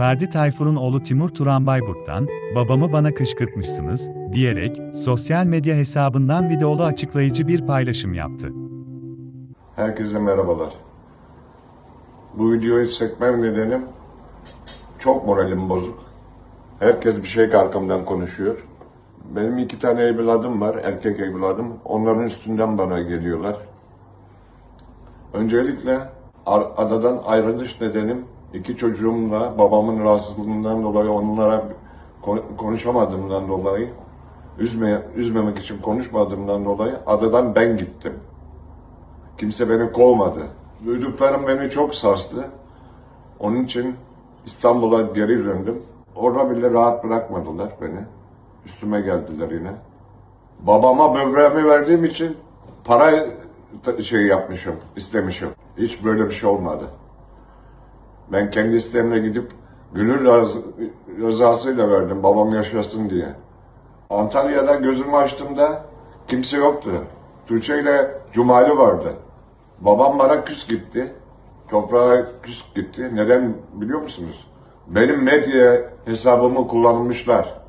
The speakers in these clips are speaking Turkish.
Ferdi Tayfur'un oğlu Timur Turan Bayburt'tan, babamı bana kışkırtmışsınız, diyerek sosyal medya hesabından videolu açıklayıcı bir paylaşım yaptı. Herkese merhabalar. Bu videoyu çekmem nedenim çok moralim bozuk. Herkes bir şey arkamdan konuşuyor. Benim iki tane evladım var, erkek evladım. Onların üstünden bana geliyorlar. Öncelikle adadan ayrılış nedenim iki çocuğumla babamın rahatsızlığından dolayı onlara kon- konuşamadığımdan dolayı üzme, üzmemek için konuşmadığımdan dolayı adadan ben gittim. Kimse beni kovmadı. Duyduklarım beni çok sarstı. Onun için İstanbul'a geri döndüm. Orada bile rahat bırakmadılar beni. Üstüme geldiler yine. Babama böbreğimi verdiğim için para şey yapmışım, istemişim. Hiç böyle bir şey olmadı. Ben kendi isteğimle gidip gönül rızasıyla verdim babam yaşasın diye. Antalya'da gözümü açtığımda kimse yoktu. Tuğçe ile Cumali vardı. Babam bana küs gitti. Toprağa küs gitti. Neden biliyor musunuz? Benim medya hesabımı kullanmışlar.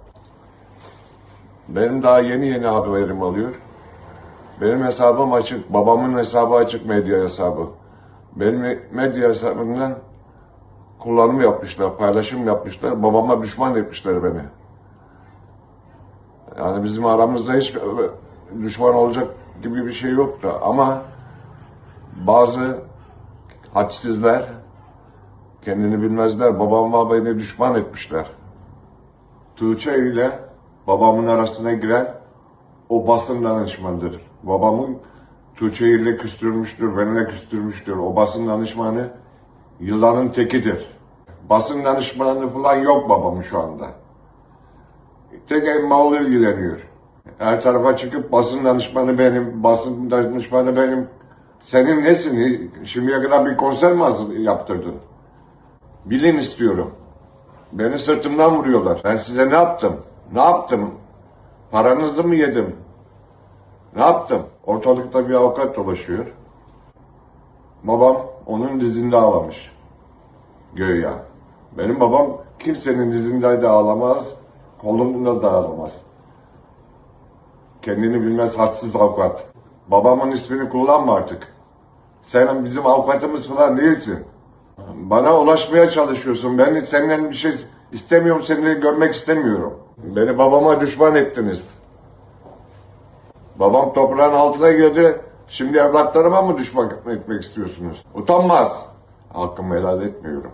Benim daha yeni yeni haberim alıyor. Benim hesabım açık. Babamın hesabı açık medya hesabı. Benim medya hesabından kullanım yapmışlar, paylaşım yapmışlar. Babama düşman etmişler beni. Yani bizim aramızda hiç düşman olacak gibi bir şey yoktu. Ama bazı hadsizler kendini bilmezler. Babama beni düşman etmişler. Tuğçe ile babamın arasına giren o basın danışmanıdır. Babamın Tuğçe ile küstürmüştür, benimle küstürmüştür. O basın danışmanı yılanın tekidir. Basın danışmanı falan yok babamın şu anda. Tek Emmaoğlu ilgileniyor. Her tarafa çıkıp basın danışmanı benim, basın danışmanı benim. Senin nesin? Şimdiye kadar bir konser mi yaptırdın? Bilin istiyorum. Beni sırtımdan vuruyorlar. Ben size ne yaptım? Ne yaptım? Paranızı mı yedim? Ne yaptım? Ortalıkta bir avukat dolaşıyor. Babam onun dizinde ağlamış. Göya. Benim babam kimsenin dizinde de ağlamaz, kolunda da ağlamaz. Kendini bilmez hadsiz avukat. Babamın ismini kullanma artık. Sen bizim avukatımız falan değilsin. Bana ulaşmaya çalışıyorsun. Ben senden bir şey istemiyorum, seni görmek istemiyorum. Beni babama düşman ettiniz. Babam toprağın altına girdi. Şimdi evlatlarıma mı düşman etmek istiyorsunuz? Utanmaz. Hakkımı helal etmiyorum.